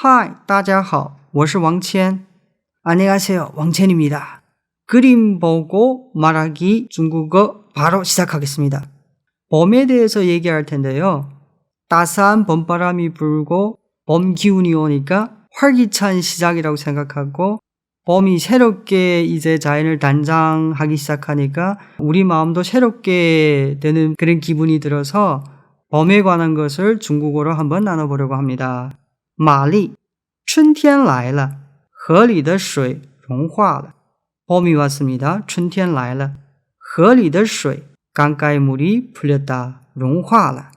嗨，大家好，我是王谦。 안녕하세요, 왕첸입니다. 그림 보고 말하기 중국어 바로 시작하겠습니다. 봄에 대해서 얘기할 텐데요. 따스한 봄바람이 불고 봄 기운이 오니까 활기찬 시작이라고 생각하고 봄이 새롭게 이제 자연을 단장하기 시작하니까 우리 마음도 새롭게 되는 그런 기분이 들어서 봄에 관한 것을 중국어로 한번 나눠보려고 합니다. 마리, 春天来了,河里的水融化了. 봄이 왔습니다. 春天来了,河里的水, 강가의 물이 풀렸다. 融化了.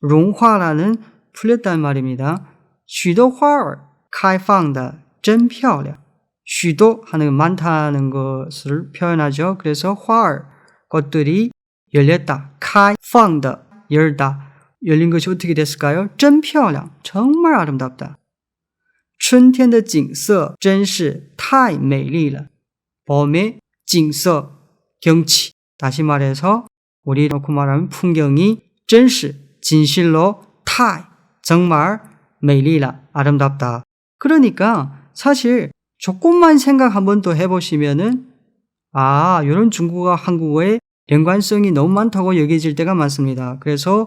融化了는 풀렸다는 말입니다. 许多花儿开放的真漂亮. 许多 하는 많다는 것을 표현하죠. 그래서 花儿 것들이 열렸다. 开放的 열다. 열린 것이 어떻게 됐을까요? 真漂亮. 정말 아름답다. 春天的景色真是太美丽了. 봄의 景色 경치. 다시 말해서 우리 놓고 말하면 풍경이 真是 진실로 太 정말 美丽了 아름답다. 그러니까 사실 조금만 생각 한번 더 해보시면은 아 이런 중국어 한국어의 연관성이 너무 많다고 여겨질 때가 많습니다. 그래서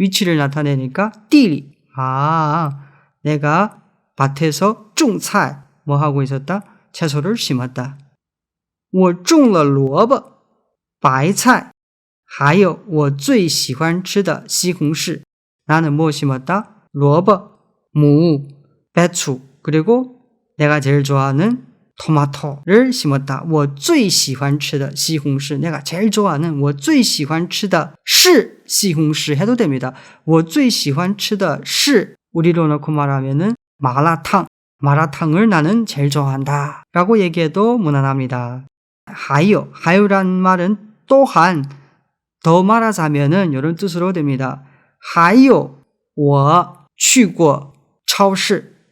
위치를 나타내니까 地里. 아, 내가 밭에서 种菜. 뭐 하고 있었다? 채소를 심었다. 我种了萝卜,白菜,还有我最喜欢吃的西红柿. 나는 뭐 심었다? 萝卜, 무, 배추, 그리고 내가 제일 좋아하는 토마토를 심었다. 我最喜欢吃的西红柿. 내가 제일 좋아하는 我最喜欢吃的是西红柿 해도 됩니다. 我最喜欢吃的是 우리로 넣고 말하면은 마라탕. 마라탕을 나는 제일 좋아한다. 라고 얘기해도 무난합니다. 하요. 하요란 말은 또한 더 말하자면은 이런 뜻으로 됩니다. 하요. 我去过超市.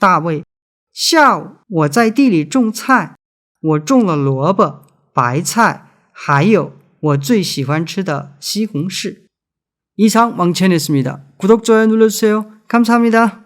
大卫，下午我在地里种菜，我种了萝卜、白菜，还有我最喜欢吃的西红柿。以上왕첸했습니다. 구독, 좋아요 눌러주세요. 감사합니다.